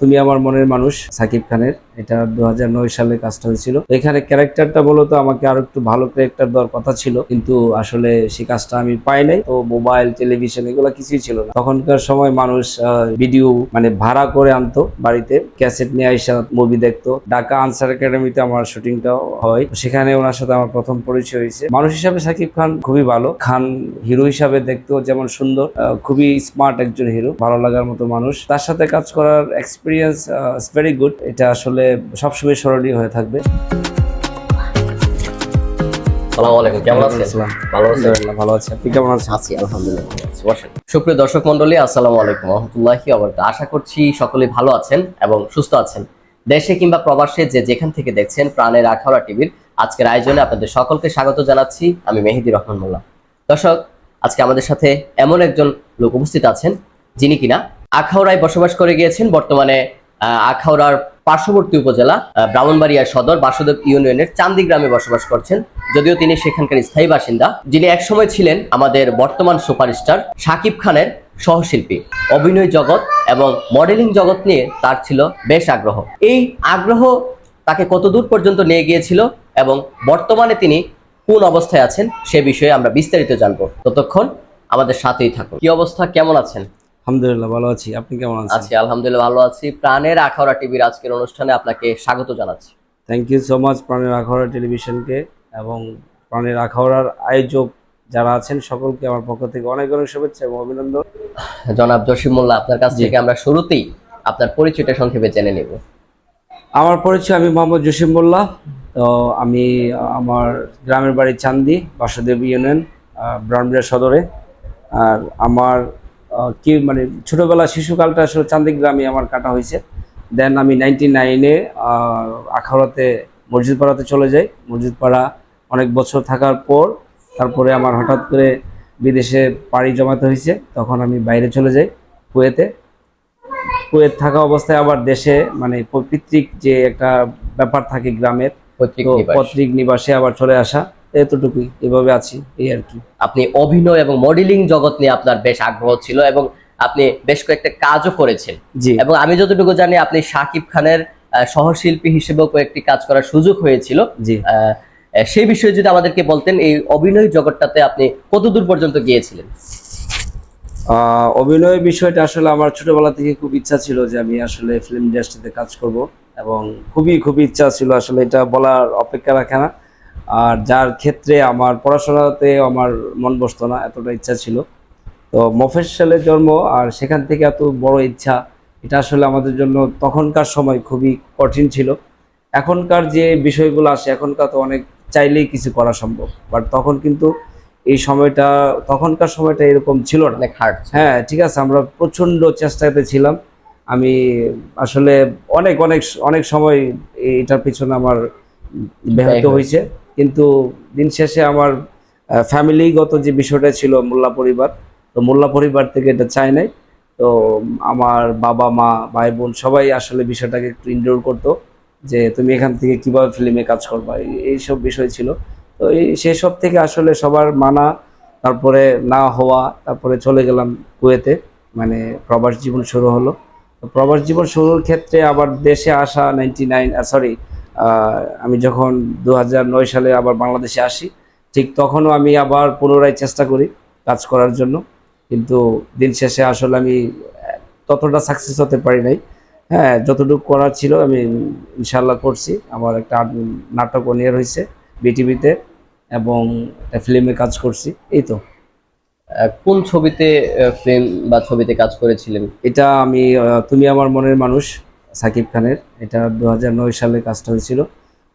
তুমি আমার মনের মানুষ, সাকিব খানের। এটা দু হাজার নয় সালে কাজটা হয়েছিল। এখানে ক্যারেক্টারটা বলতো আমাকে আরও একটু ভালো ক্যারেক্টার দেওয়ার কথা ছিল, কিন্তু আসলে সেই কাজটা আমি পাই নাই। তো মোবাইল টেলিভিশন এগুলো কিছুই ছিল না। তখনকার সময় মানুষ ভিডিও মানে ভাড়া করে আনতো বাড়িতে। ক্যাসেট নিয়ে আইসা মুভি দেখতো। ঢাকা আনসার একাডেমিতে আমার শুটিংটাও হয়। সেখানে ওনার সাথে আমার প্রথম পরিচয় হয়েছে। মানুষ হিসাবে সাকিব খান খুবই ভালো। খান হিরো হিসাবে দেখতেও যেমন সুন্দর খুবই স্মার্ট একজন হিরো ভালো লাগার মতো মানুষ। তার সাথে কাজ করার এক্সপিরিয়েন্স ভেরি গুড এটা আসলে সবসময় স্মরণীয় হয়ে থাকবে। সুপ্রিয় দর্শক মন্ডলী আসসালামু আলাইকুম রহমতুল্লাহি আশা করছি সকলে ভালো আছেন এবং সুস্থ আছেন। দেশে কিংবা প্রবাসে যে যেখান থেকে দেখছেন প্রাণের আখাউড়া টিভির আজকের আয়োজনে আপনাদের সকলকে স্বাগত জানাচ্ছি। আমি মেহেদি রহমান মোল্লা। দর্শক আজকে আমাদের সাথে এমন একজন লোক উপস্থিত আছেন যিনি কিনা আখাউড়ায় বসবাস করে গিয়েছেন বর্তমানে আখাউড়ার পার্শ্ববর্তী উপজেলা ব্রাহ্মণবাড়িয়া সদর বাসুদেব ইউনিয়নের চান্দি গ্রামে বসবাস করছেন। যদিও তিনি সেখানকার স্থায়ী বাসিন্দা, যিনি একসময় ছিলেন আমাদের বর্তমান সুপারস্টার শাকিব খানের সহশিল্পী। অভিনয় জগৎ এবং মডেলিং জগৎ নিয়ে তার ছিল বেশ আগ্রহ। এই আগ্রহ তাকে কতদূর পর্যন্ত নিয়ে গিয়েছিল এবং বর্তমানে তিনি কোন অবস্থায় আছেন, সে বিষয়ে আমরা বিস্তারিত জানব। ততক্ষণ আমাদের সাথেই থাকুন। কি অবস্থা? কেমন আছেন? আলহামদুলিল্লাহ ভালো আছি। আপনি কেমন আছেন? আছি আলহামদুলিল্লাহ ভালো আছি। প্রাণের আখাউড়া টিভির আজকের অনুষ্ঠানে আপনাকে স্বাগত জানাচ্ছি। থ্যাংক ইউ সো মাচ প্রাণের আখাউড়া টেলিভিশনকে এবং প্রাণের আখাউড়ার আয়োজক যারা আছেন সকলকে আমার পক্ষ থেকে অনেক অনেক শুভেচ্ছা এবং অভিনন্দন। জনাব জসিম মোল্লা আপনার কাছ থেকে আমরা শুরুতেই আপনার পরিচয়টা সংক্ষেপে জেনে নেব। আমার পরিচয় আমি মোহাম্মদ জসিম মোল্লা। তো আমি আমার গ্রামের বাড়ি চান্দি বাসুদেব ইউনিয়ন ব্রাউনবিড়া সদরে। আর আমার কি মানে ছোটবেলা শিশুকালটা আসলে চান্দি গ্রামে আমার কাটা হয়েছে। দেন আমি নাইনটি নাইনে আখাউড়াতে মসজিদপাড়াতে চলে যাই। মসজিদপাড়া অনেক বছর থাকার পর তারপরে আমার হঠাৎ করে বিদেশে পাড়ি জমাতে হয়েছে। তখন আমি বাইরে চলে যাই কুয়েতে। কুয়েত থাকা অবস্থায় আবার দেশে মানে পিতৃক যে একটা ব্যাপার থাকে গ্রামের পৈতৃক নিবাসে আবার চলে আসা। এতটুকুই এভাবে আছি এই আর কি। আপনি অভিনয় এবং মডেলিং জগৎ নিয়ে আপনার বেশ আগ্রহ ছিল এবং আপনি বেশ কয়েকটা কাজও করেছেন। জি। এবং আমি যতটুকু জানি আপনি শাকিব খানের সহশিল্পী হিসেবেও কয়েকটি কাজ করার সুযোগ হয়েছিল। জি। সেই বিষয়ে যদি আমাদেরকে বলতেন এই অভিনয় জগৎটাতে আপনি কতদূর পর্যন্ত গিয়েছিলেন? আহ, অভিনয়ের বিষয়টা আসলে আমার ছোটবেলা থেকে খুব ইচ্ছা ছিল যে আমি আসলে ফিল্ম ইন্ডাস্ট্রিতে কাজ করব এবং খুবই খুবই ইচ্ছা ছিল আসলে এটা বলার অপেক্ষা রাখে না। আর যার ক্ষেত্রে আমার পড়াশোনাতে আমার মন বসতো না এতটা ইচ্ছা ছিল। তো মফস্বলে জন্ম আর সেখান থেকে এত বড় ইচ্ছা এটা আসলে আমাদের জন্য তখনকার সময় খুবই কঠিন ছিল। এখনকার যে বিষয়গুলো আসে এখনকার তো অনেক চাইলেই কিছু করা সম্ভব। বাট তখন কিন্তু এই সময়টা তখনকার সময়টা এরকম ছিল না। হ্যাঁ ঠিক আছে আমরা প্রচণ্ড চেষ্টাতে ছিলাম। আমি আসলে অনেক অনেক অনেক সময় এটার পিছনে আমার ব্যাহত হয়েছে। কিন্তু দিন শেষে আমার ফ্যামিলিগত যে বিষয়টা ছিল মোল্লা পরিবার, তো মোল্লা পরিবার থেকে এটা চাই নাই। তো আমার বাবা, মা, ভাই, বোন সবাই আসলে বিষয়টাকে একটু ইনডোর করতো, যে তুমি এখান থেকে কীভাবে ফিল্মে কাজ করবা, এই- এইসব বিষয় ছিল। তো এই সেসব থেকে আসলে সবার মানা, তারপরে না হওয়া, তারপরে চলে গেলাম কুয়েতে মানে প্রবাস জীবন শুরু হলো। তো প্রবাস জীবন শুরুর ক্ষেত্রে আবার দেশে আসা নাইনটি নাইন সরি আমি যখন দু নয় সালে আবার বাংলাদেশে আসি ঠিক তখনও আমি আবার পুনরায় চেষ্টা করি কাজ করার জন্য। কিন্তু দিন শেষে আসলে আমি ততটা সাকসেস হতে পারি নাই। হ্যাঁ যতটুকু করার ছিল আমি ইনশাল্লাহ করছি। আমার একটা নাটক অনিয়ার হয়েছে বিটিভিতে এবং একটা ফিল্মে কাজ করছি। এই তো। কোন ছবিতে ফিল্ম বা ছবিতে কাজ করেছিলেন? এটা আমি তুমি আমার মনের মানুষ। সাকিব খানের। এটা দু সালে কাজটা হয়েছিল।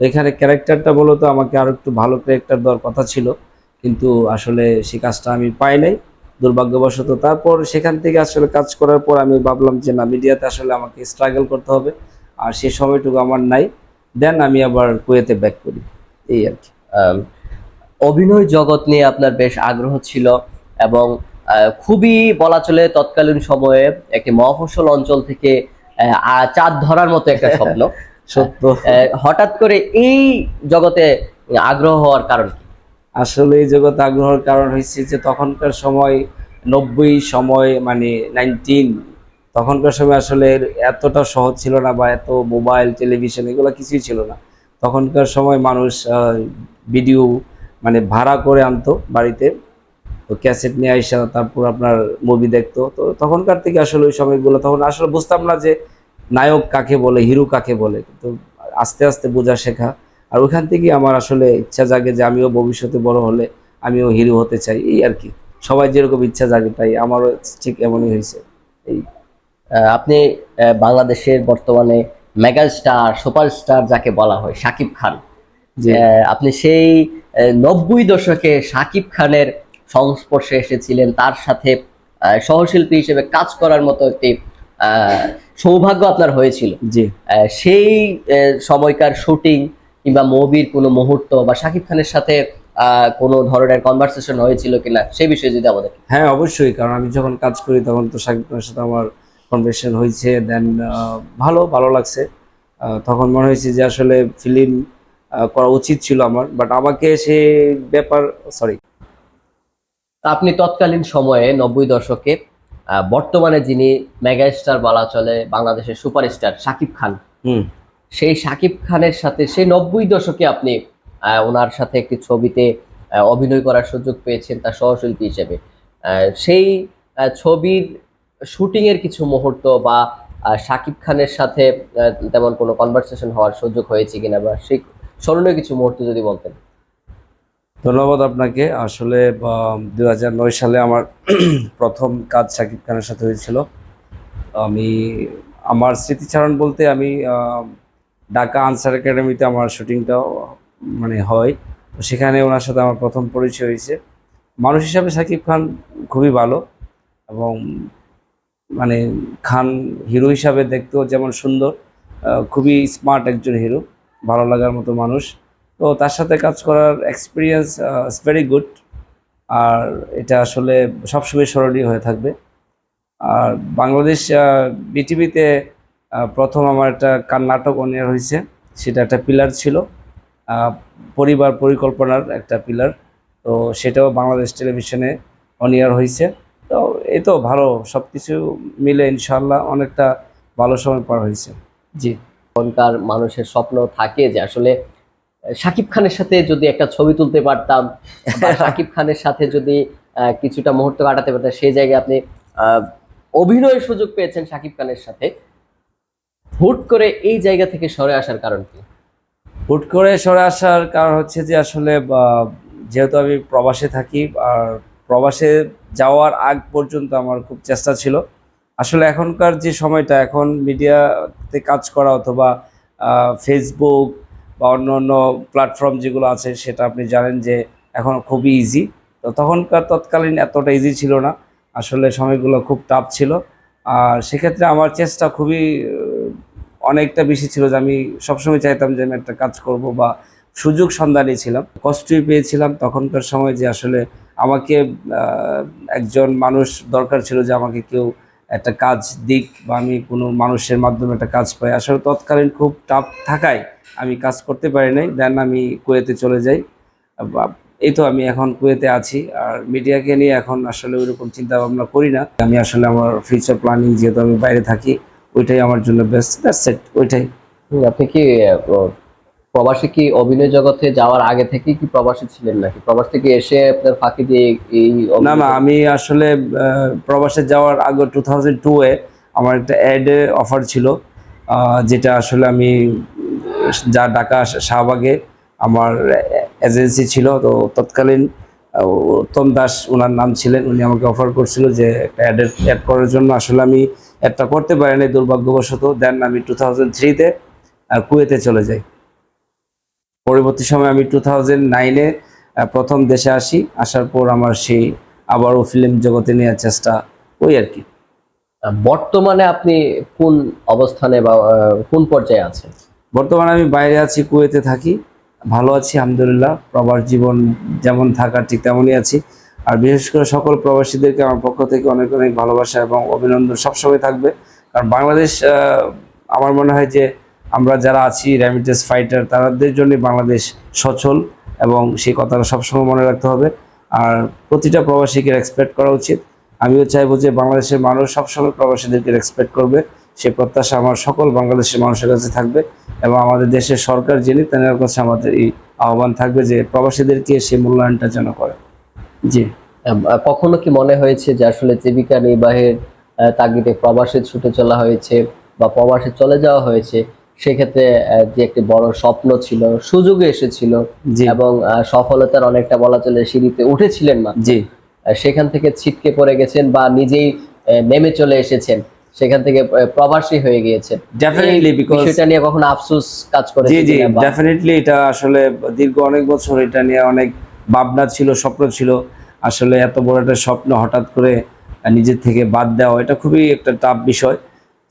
এখানে ক্যারেক্টারটা বলতো আমাকে আরও একটু ভালো ক্যারেক্টার দেওয়ার কথা ছিল। কিন্তু আসলে সেই কাজটা আমি পাই নাই। দুর্ভাগ্যবশত তারপর সেখান থেকে আসলে কাজ করার পর আমি ভাবলাম যে, না, মিডিয়াতে আসলে আমাকে স্ট্রাগল করতে হবে। আর সে সময়টুকু আমার নাই। দেন আমি আবার কুয়েতে ব্যাক করি। এই আর কি। অভিনয় জগৎ নিয়ে আপনার বেশ আগ্রহ ছিল এবং খুবই বলা চলে তৎকালীন সময়ে একটি মহাফসল অঞ্চল থেকে চাঁদ ধরার মতো একটা স্বপ্ন। সত্য। হঠাৎ করে এই জগতে আগ্রহ হওয়ার কারণ কি? আসলে এই জগতে আগ্রহের কারণ হয়েছে যে তখনকার সময় নব্বই সময় মানে নাইনটিন তখনকার সময় আসলে এতটা সহজ ছিল না বা এত মোবাইল টেলিভিশন এগুলো কিছুই ছিল না। তখনকার সময় মানুষ ভিডিও মানে ভাড়া করে আনতো বাড়িতে। তো ক্যাসেট নিয়ে আইসা তারপর আপনার মুভি দেখতো। তো তখনকার থেকে আসলে ওই সময়গুলো তখন আসলে বুঝতাম না যে নায়ক কাকে বলে হিরো কাকে বলে। তো আস্তে আস্তে বোঝা শেখা। আর ওইখান থেকেই আমার আসলে ইচ্ছা জাগে যে আমিও ভবিষ্যতে বড় হলে আমিও হিরো হতে চাই। এই আর কি। সবাই যেরকম ইচ্ছা জাগে তাই আমারও ঠিক এমনই হয়েছে। এই। আপনি বাংলাদেশের বর্তমানে মেগা স্টার সুপারস্টার যাকে বলা হয় সাকিব খান। যে আপনি সেই নব্বই দশকে শাকিব খানের সংস্পর্শে এসেছিলেন। তার সাথে সহশিল্পী হিসেবে কাজ করার মতো একটি সৌভাগ্য আপনার হয়েছিল। জি। সেই সময়কার শুটিং কিংবা মুভির কোনো মুহূর্ত বা শাকিব খানের সাথে কোনো ধরনের কনভারসেশন হয়েছিল কিনা সেই বিষয়ে যদি আমাদের হ্যাঁ অবশ্যই। কারণ আমি যখন কাজ করি তখন তো সাকিব খানের সাথে আমার কনভার্সেশন হয়েছে দেন ভালো ভালো লাগছে। তখন মনে হয়েছে যে আসলে ফিল্ম করা উচিত ছিল আমার। বাট আমাকে সে ব্যাপার সরি আপনি তৎকালীন সময়ে নব্বই দশকে বর্তমানে যিনি মেগা স্টার বলা চলে বাংলাদেশের সুপারস্টার শাকিব খান হুম। সেই শাকিব খানের সাথে সেই নব্বই দশকে আপনি ওনার সাথে একটি ছবিতে অভিনয় করার সুযোগ পেয়েছেন তার সহশিল্পী হিসেবে। সেই ছবির শুটিং এর কিছু মুহূর্ত বা সাকিব খানের সাথে তেমন কোনো কনভারসেশন হওয়ার সুযোগ হয়েছে কিনা বা সেই স্মরণীয় কিছু মুহূর্ত যদি বলতেন। ধন্যবাদ আপনাকে। আসলে দুই হাজার নয় সালে আমার প্রথম কাজ শাকিব খানের সাথে হয়েছিল। আমি, আমার স্মৃতিচারণ বলতে আমি ঢাকা আনসার একাডেমিতে আমার শুটিংটাও মানে হয়। তো সেখানে ওনার সাথে আমার প্রথম পরিচয় হয়েছে। মানুষ হিসাবে শাকিব খান খুবই ভালো এবং মানে খান হিরো হিসাবে দেখতেও যেমন সুন্দর খুবই স্মার্ট একজন হিরো, ভালো লাগার মতো মানুষ। তো তার সাথে কাজ করার এক্সপিরিয়েন্স ইজ ভেরি গুড আর এটা আসলে সবসময় স্মরণীয় হয়ে থাকবে। আর বাংলাদেশ বিটিভিতে প্রথম আমার একটা নাটক অনিয়ার হয়েছে। সেটা একটা পিলার ছিল। পরিবার পরিকল্পনার একটা পিলার তো সেটাও বাংলাদেশ টেলিভিশনে অনিয়ার হয়েছে। তো এই তো ভালো সব কিছু মিলে ইনশাল্লাহ অনেকটা ভালো সময় পার হয়েছে। জি। এখনকার মানুষের স্বপ্ন থাকে যে আসলে শাকিব খানের সাথে যদি একটা ছবি তুলতে পারতাম শাকিব খানের সাথে যদি কিছুটা মুহূর্ত কাটাতে পারতাম সেই জায়গায় আপনি অভিনয়ের সুযোগ পেয়েছেন শাকিব খানের সাথে। হুট করে এই জায়গা থেকে সরে আসার কারণ কি? হুট করে সরে আসার কারণ হচ্ছে যে আসলে যেহেতু আমি প্রবাসে থাকি আর প্রবাসে যাওয়ার আগ পর্যন্ত আমার খুব চেষ্টা ছিল। আসলে এখনকার যে সময়টা এখন মিডিয়াতে কাজ করা অথবা ফেসবুক বা অন্য অন্য প্ল্যাটফর্ম যেগুলো আছে, সেটা আপনি জানেন যে এখন খুবই ইজি তো তখনকার তৎকালীন এতটা ইজি ছিল না। আসলে সময়গুলো খুব টাফ ছিল। আর সেক্ষেত্রে আমার চেষ্টা খুবই অনেকটা বেশি ছিল যে আমি সবসময় চাইতাম যে আমি একটা কাজ করব বা সুযোগ সন্ধানী ছিলাম। কষ্টই পেয়েছিলাম তখনকার সময় যে আসলে আমাকে একজন মানুষ দরকার ছিল যে আমাকে কেউ একটা কাজ দিক বা আমি কোনো মানুষের মাধ্যমে একটা কাজ পাই। আসলে তৎকালীন খুব টাফ থাকায় আমি কাজ করতে পারি নাই। দেন আমি কুয়েতে চলে যাই। এই তো আমি এখন কুয়েতে আছি। আর মিডিয়াকে নিয়ে এখন আসলে ওইরকম চিন্তা ভাবনা করি না। আমি আসলে আমার ফিউচার প্ল্যানিং যেহেতু আমি বাইরে থাকি, ওইটাই আমার জন্য বেস্ট দ্যাটস সেট ওইটাই। আপনি কি প্রবাসী কি অভিনয় জগতে যাওয়ার আগে থেকে কি প্রবাসী ছিলেন নাকি? প্রবাস থেকে এসে আপনার ফাঁকি দিয়ে এই না না আমি আসলে প্রবাসে যাওয়ার আগে টু থাউজেন্ড টুয়ে আমার একটা অ্যাডে অফার ছিল যেটা আসলে আমি যা ঢাকা শাহবাগে আমার এজেন্সি ছিল। তো তৎকালীন উত্তম দাস ওনার নাম ছিলেন উনি আমাকে অফার করছিল যে একটা অ্যাডের অ্যাড করার জন্য। আসলে আমি অ্যাডটা করতে পারিনি দুর্ভাগ্যবশত। দেন আমি টু থাউজেন্ড থ্রিতে কুয়েতে চলে যাই। পরবর্তী সময় আমি টু থাউজেন্ড নাইনে প্রথম দেশে আসি। আসার পর আমার সেই আবারও ফিল্ম জগতে নেওয়ার চেষ্টা ওই আর কি। বর্তমানে আপনি কোন অবস্থানে বা কোন পর্যায়ে আছেন? বর্তমানে আমি বাইরে আছি কুয়েতে থাকি। ভালো আছি আলহামদুলিল্লাহ। প্রবাস জীবন যেমন থাকার ঠিক তেমনই আছি। আর বিশেষ করে সকল প্রবাসীদেরকে আমার পক্ষ থেকে অনেক অনেক ভালোবাসা এবং অভিনন্দন সবসময় থাকবে। কারণ বাংলাদেশ আমার মনে হয় যে আমরা যারা আছি র্যামিটেস ফাইটার তাদের জন্য বাংলাদেশ সচল এবং সেই কথাটা সবসময় মনে রাখতে হবে। আর প্রতিটা প্রবাসীকে এক্সপেক্ট করা উচিত। আমিও চাইব যে বাংলাদেশের মানুষ সবসময় প্রবাসীদেরকে রেসপেক্ট করবে। সে প্রত্যাশা আমার সকল বাংলাদেশের মানুষের কাছে থাকবে এবং আমাদের দেশের সরকার যিনি, তেনার কাছে আমাদের এই আহ্বান থাকবে যে প্রবাসীদেরকে সে মূল্যায়নটা যেন করে। জি। কখনো কি মনে হয়েছে যে আসলে জীবিকা নির্বাহের তাগিদে প্রবাসে ছুটে চলা হয়েছে বা প্রবাসে চলে যাওয়া হয়েছে? সেক্ষেত্রে যে একটি বড় স্বপ্ন ছিল সুযোগে এসেছিল এবং সফলতার অনেকটা বলা চলে সিঁড়িতে উঠেছিলেন না জি। সেখান থেকে ছিটকে পড়ে গেছেন বা নিজেই নেমে চলে এসেছেন। সেখান থেকে প্রবাসী হয়ে গিয়েছেন। ডেফিনেটলি বিকজ বিষয়টা নিয়ে কখনো আফসোস কাজ করে জি জি ডেফিনেটলি এটা আসলে দীর্ঘ অনেক বছর এটা নিয়ে অনেক ভাবনা ছিল স্বপ্ন ছিল। আসলে এত বড় একটা স্বপ্ন হঠাৎ করে নিজের থেকে বাদ দেওয়া এটা খুবই একটা টাফ বিষয়।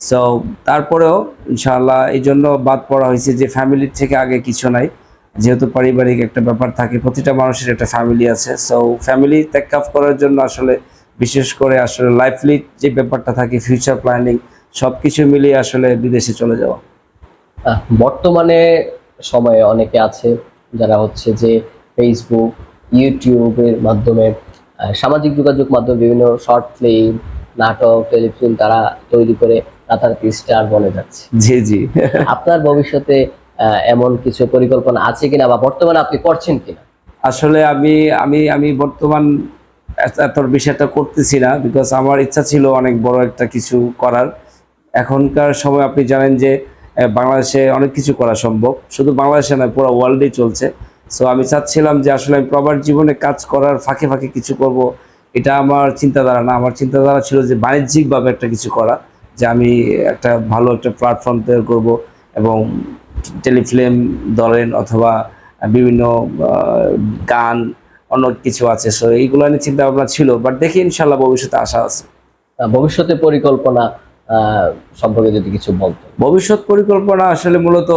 সো তারপরেও ইনশাআল্লাহ এই জন্য বাদ পড়া হয়েছে যে ফ্যামিলির থেকে আগে কিছু নাই। যেহেতু পারিবারিক একটা ব্যাপার থাকে, প্রতিটা মানুষের একটা ফ্যামিলি আছে। সো ফ্যামিলি ত্যাগ করার জন্য আসলে, বিশেষ করে আসলে লাইফলি যে ব্যাপারটা থাকে ফিউচার প্ল্যানিং সব কিছু মিলিয়ে আসলে বিদেশে চলে যাওয়া। বর্তমানে সময়ে অনেকে আছে যারা হচ্ছে যে ফেসবুক ইউটিউবের মাধ্যমে সামাজিক যোগাযোগ মাধ্যমে বিভিন্ন শর্ট ফিল্ম নাটক, টেলিফিল্ম তারা তৈরি করে রাতারাতি স্টার বনে যাচ্ছে। জি জি। আপনার ভবিষ্যতে এমন কিছু পরিকল্পনা আছে কিনা বা বর্তমানে আপনি করছেন কিনা? আসলে আমি আমি আমি বর্তমান এত- এত বিষয়টা করতেছি না বিকজ আমার ইচ্ছা ছিল অনেক বড় একটা কিছু করার। এখনকার সময় আপনি জানেন যে বাংলাদেশে অনেক কিছু করা সম্ভব। শুধু বাংলাদেশে নয় পুরো ওয়ার্ল্ডেই চলছে। সো আমি চাচ্ছিলাম যে আসলে আমি প্রবার জীবনে কাজ করার ফাঁকে ফাঁকে কিছু করব। এটা আমার চিন্তাধারা না। আমার চিন্তাধারা ছিল যে বাণিজ্যিকভাবে একটা কিছু করা। যে আমি একটা ভালো একটা প্ল্যাটফর্ম তৈরি করব এবং টেলিফিল্ম ধরেন অথবা বিভিন্ন গান অন্য কিছু আছে। সো এইগুলো নিয়ে চিন্তা ভাবনা ছিল বাট দেখি ইনশাল্লাহ ভবিষ্যতে আশা আছে। ভবিষ্যতে পরিকল্পনা সম্পর্কে যদি কিছু বলতো। ভবিষ্যৎ পরিকল্পনা আসলে মূলত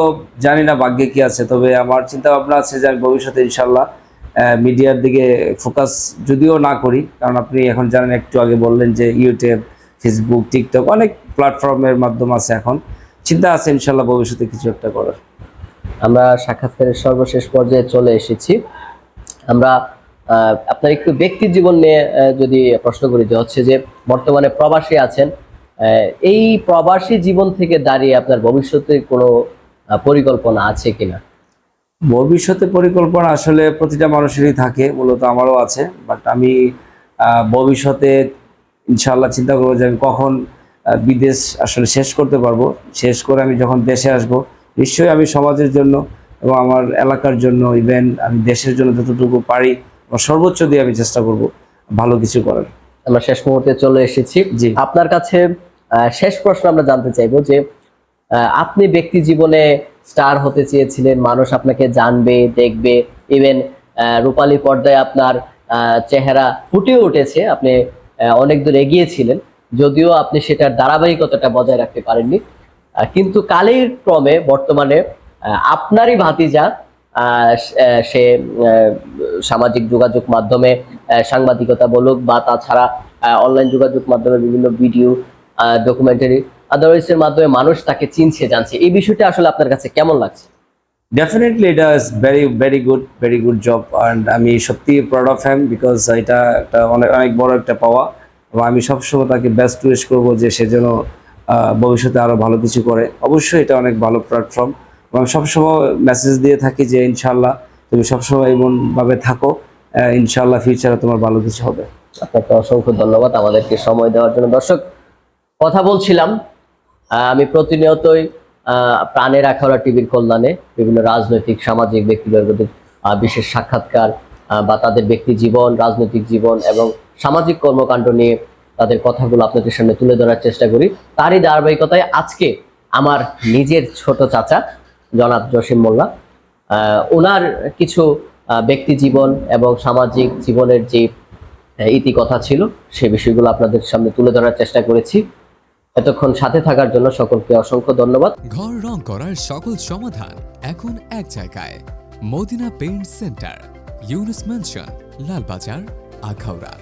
জানি না ভাগ্যে কি আছে তবে আমার চিন্তা ভাবনা আছে যে আমি ভবিষ্যতে ইনশাল্লাহ মিডিয়ার দিকে ফোকাস যদিও না করি কারণ আপনি এখন জানেন একটু আগে বললেন যে ইউটিউব ফেসবুক টিকটক অনেক প্ল্যাটফর্মের মাধ্যম আছে এখন। চিন্তা আছে ইনশাল্লাহ ভবিষ্যতে কিছু একটা করার। আমরা সাক্ষাৎকারের সর্বশেষ পর্যায়ে চলে এসেছি। আমরা আপনার একটু ব্যক্তি জীবন নিয়ে যদি প্রশ্ন করি যে হচ্ছে যে বর্তমানে প্রবাসী আছেন এই প্রবাসী জীবন থেকে দাঁড়িয়ে আপনার ভবিষ্যতে কোনো পরিকল্পনা আছে কিনা? ভবিষ্যতে পরিকল্পনা আসলে প্রতিটা মানুষেরই থাকে মূলত আমারও আছে। বাট আমি ভবিষ্যতে ইনশাল্লাহ চিন্তা করব যে আমি কখন বিদেশ আসলে শেষ করতে পারব। শেষ করে আমি যখন দেশে আসব নিশ্চয়ই আমি সমাজের জন্য এবং আমার এলাকার জন্য ইভেন আমি দেশের জন্য যতটুকু পারি আমার সর্বোচ্চ দিয়ে আমি চেষ্টা করব ভালো কিছু করার। আমরা শেষ মুহূর্তে চলে এসেছি। জি। আপনার কাছে শেষ প্রশ্ন আমরা জানতে চাইব যে আপনি ব্যক্তি জীবনে স্টার হতে চেয়েছিলেন মানুষ আপনাকে জানবে দেখবে ইভেন রূপালী পর্দায় আপনার চেহারা ফুটে উঠেছে। আপনি অনেক দূর এগিয়েছিলেন যদিও আপনি সেটার ধারাবাহিকতাটা বজায় রাখতে পারেননি। কিন্তু কালের ক্রমে বর্তমানে আপনারই ভাতিজা সে সামাজিক যোগাযোগ মাধ্যমে সাংবাদিকতা বলুক বা তাছাড়া অনলাইন যোগাযোগ মাধ্যমে বিভিন্ন ভিডিও ডকুমেন্টারি আদারওয়াইজ এর মাধ্যমে মানুষ তাকে চিনছে, জানছে। এই বিষয়টা আসলে আপনার কাছে কেমন লাগছে? ডেফিনেটলি এটা is very very good very good job and আমি সত্যি প্রাউড অফ হ্যাম বিকজ এটা একটা অনেক অনেক বড় একটা পাওয়া। এবং আমি সবসময় তাকে বেস্ট উইশ করব যে সে যেন ভবিষ্যতে আরও ভালো কিছু করে। অবশ্যই এটা অনেক ভালো প্ল্যাটফর্ম এবং সবসময় মেসেজ দিয়ে থাকি যে ইনশাল্লাহ তুমি সবসময় এমনভাবে থাকো ইনশাল্লাহ ফিউচারে তোমার ভালো কিছু হবে। আপনাকে অসংখ্য ধন্যবাদ। আমাদেরকে সময় দেওয়ার জন্য দর্শক কথা বলছিলাম আমি প্রতিনিয়তই প্রাণের আখাউড়া টিভির কল্যাণে বিভিন্ন রাজনৈতিক সামাজিক আহ, বিশেষ সাক্ষাৎকার বা তাদের ব্যক্তি জীবন রাজনৈতিক জীবন এবং সামাজিক কর্মকাণ্ড নিয়ে তাদের কথাগুলো আপনাদের সামনে তুলে ধরার চেষ্টা করি। তারই ধারাবাহিকতায় আজকে আমার নিজের ছোট চাচা, জনাব জসিম মোল্লা ওনার কিছু ব্যক্তি জীবন এবং সামাজিক জীবনের যে ইতিকথা ছিল, সে বিষয়গুলো আপনাদের সামনে তুলে ধরার চেষ্টা করেছি। এতক্ষণ সাথে থাকার জন্য সকলকে অসংখ্য ধন্যবাদ। ঘর রং করার সকল সমাধান এখন এক জায়গায়। Madina paint centre, Yunus mansion, Lalbazar, Akhaura.